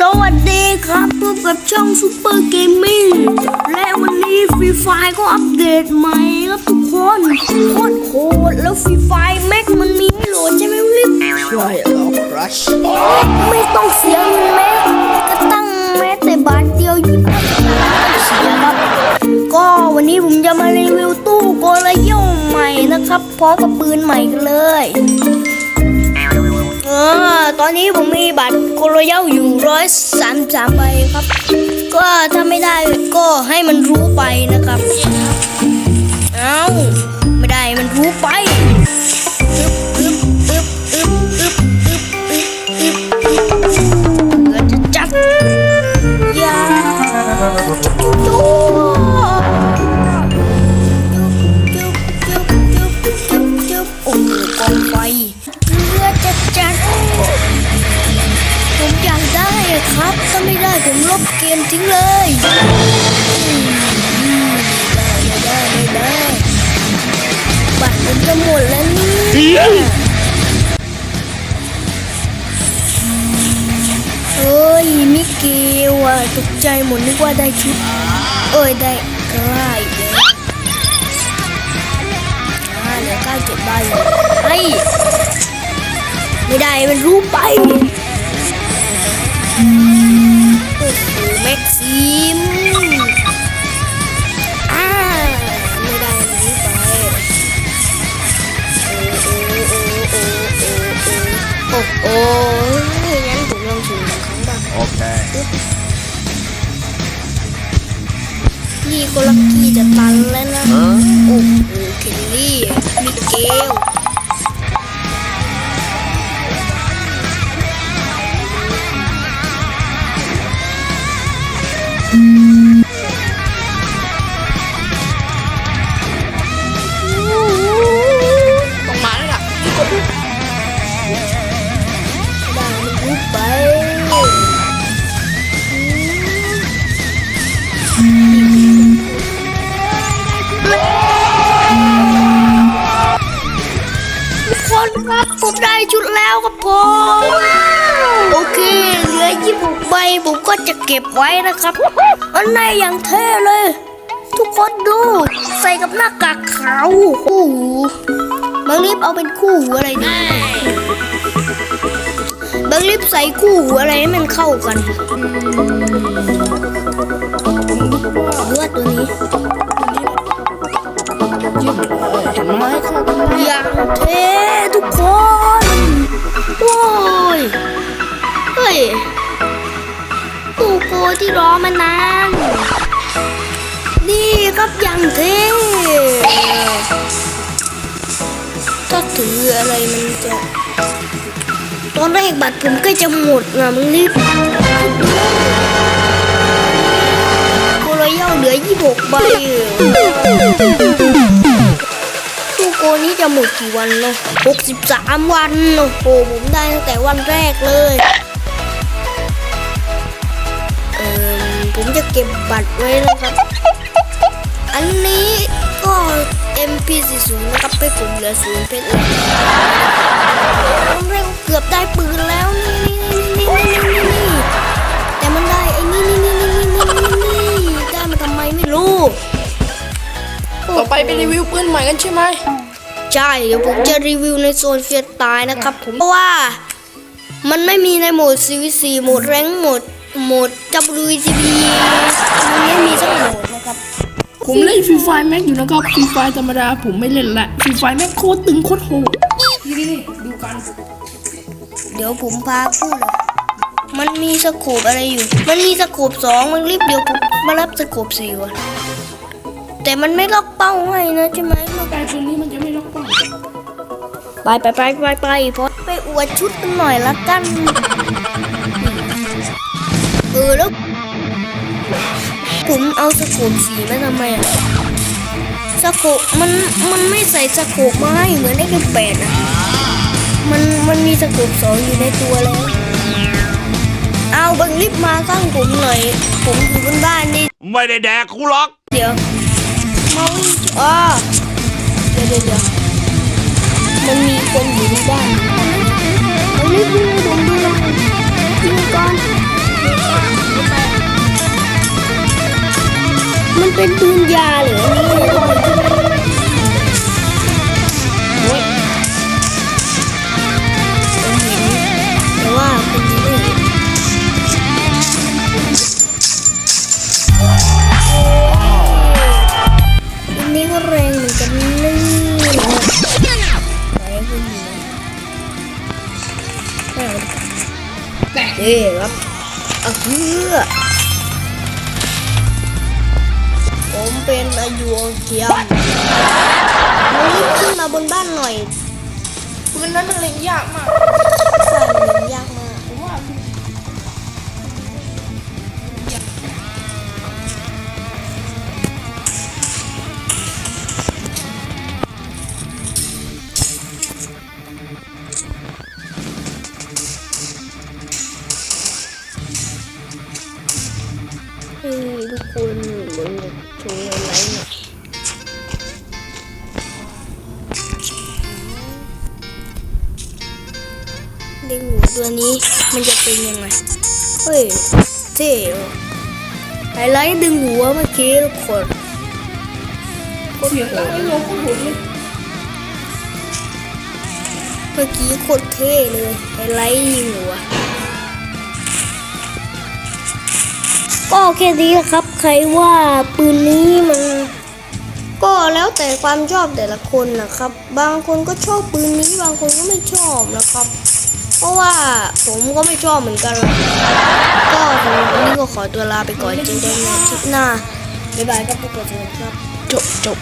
สวัสดีครับพบกับช่องซูเปอร์เกมมิ่งและวันนี้ฟรีไฟก็อัปเดตใหม่ครับทุกคนโคตรโหดแล้วฟรีไฟแม็กมันมีให้โหลดใช่ไหมลิฟใช่แล้วครัชไม่ต้องเสียเงินแม้กระตั้งแม้แต่บาทเดียวยี่สิบเสียครับ ก็วันนี้ผมจะมารีวิวตู้โกลาโยงใหม่นะครับพร้อมกับปืนใหม่กันเลย อตอนนี้ผมมีบัตรโคโรเยาอยู่ร้อยสามสามใบครับ ก็ถ้าไม่ได้ก็ให้มันรู้ไปนะครับ เอ้าไม่ได้มันรู้ไป มทิ้งเลยอืมไม่ได้ไม่ได้ไม่ได้บัตรผมจะหมดแล้วเนี่ยเอ้ยมิเกลอะตกใจหมดนึกว่าได้ชุดเอ้ยได้กล้าอีกแล้วอ่าเหลือเก้าเจ็ดใบไอ้ยไม่ได้มันรู้ไปโอ้โหแม็ กซิมอ่าไม่ได้อันนี้ไปโอ้โหโอ้โหโอ้โหโอ้งั้นผมลองสุ่มหนึ่งครั้งบ้าง Okay. นี่ก็ลักกี้จะตันแล้วนะโอ้โหเคนลี่มิเกล ผมได้ชุดแล้วครับผมโอเค เหลือยี่สิบใบผมก็จะเก็บไว้นะครับมันได้อย่างเท่เลย ทุกคนดู ใส่กับหน้ากากขาวโอ้โหบางรีบเอาเป็นคู่หูอะไรดีบางรีบใส่คู่หูอะไรให้มันเข้ากันเลือดตัวนี้ ที่รอมานาน นี่ครับอย่างเท่ถ้าถืออะไรมันจะ ตอนแรกบัตรผมก็จะหมดนะมึงรีบโกรเยาเหลือยี่หกใบตู้โกนี้จะหมดกี่วันเนาะหกสิบสามวัน โอ้โหผมได้ตั้งแต่วันแรกเลย ผมจะเก็บบัตรไว้นะครับ อันนี้ก็ MP40 นะครับไปผมเหลือศูนย์เพชรเลยผมเร็วเกือบได้ปืนแล้วนี่นี่นี่นี่นี่นี่แต่มันได้ไอ้นี่นี่นี่นี่นี่นี่ได้มาทำไมไม่รู้ต่อไปเป็นรีวิวปืนใหม่กันใช่ไหมใช่เดี๋ยวผมจะรีวิวในโซนเฟียตายนะครับ ผมเพราะว่ามันไม่มีในโหมด CVC โหมดแรงโหมด โหมด WGB มันไม่มีสักโหมดนะครับ ผมเล่นฟรีไฟแม็กอยู่นะครับฟรีไฟธรรมดาผมไม่เล่นละฟรีไฟแม็กโคตรตึงโคตรโหดนี่นี่ดูกันเดี๋ยวผมพาพูดเลยมันมีสโคปอะไรอยู่ มันมีสโคปสองมันรีบเดี๋ยวผมมารับสโคปสี่ก่อนแต่มันไม่ล็อกเป้าให้นะใช่ไหมแต่คืนนี้มันจะไม่ล็อกเป้าไปไปไปไปไปเพราะไปอวดชุดกันหน่อยละกันเออแล้วผมเอาสโคปสีมาทำไมอะสโคปมันมันไม่ใส่สโคปมาให้เหมือนไอ้เกมแปดอะมันมันมีสโคปสองอยู่ในตัวแล้วเอาบังลิฟต์มาข้างผมหน่อยผมอยู่บนบ้านนี่ไม่ได้แดกกูหรอก เดี๋ยวมาวิ่งอ๋อเดี๋ยวเดี๋ยวเดี๋ยวมันมีคนอยู่ที่บ้านมันรีบวิ่งผมดูหน่อยวิ่งก่อนนี่ เป็นปืนยาเหรืออันนี้โอ้ยผมเห็นแต่ว่าคุณไม่เห็นอันนี้ก็แรงเหมือนกันนี่ไปคุณดีไม่เดีกว่าแตกเอ้ครับเอาเพื่อ อายุเทียมมันรีบขึ้นมาบนบ้านหน่อยปืนนั้นมันเล็งยากมากใช่มันยากมากผมว่าให้ทุกคนเหมือน โชว์อะไรหน่ยเด็กหมูตัวนี้มันจะเป็นยังไง เฮ้ยเท่ไฮไลท์ดึงหัวเมื่อกี้ทุกคนโคตรเสียโหตังดค์ลงหมดเลยเมื่อกี้โคตรเท่เลยไฮไลท์ยิงหัว ก็แค่นี้นะครับ ใครว่าปืนนี้มันก็แล้วแต่ความชอบแต่ละคนนะครับ บางคนก็ชอบปืนนี้ บางคนก็ไม่ชอบนะครับ เพราะว่าผมก็ไม่ชอบเหมือนกันก็สำหรับวันนี้ก็ขอตัวลาไปก่อนเจอกันในคลิปหน้าบ๊ายบายครับทุกคนครับจบจบ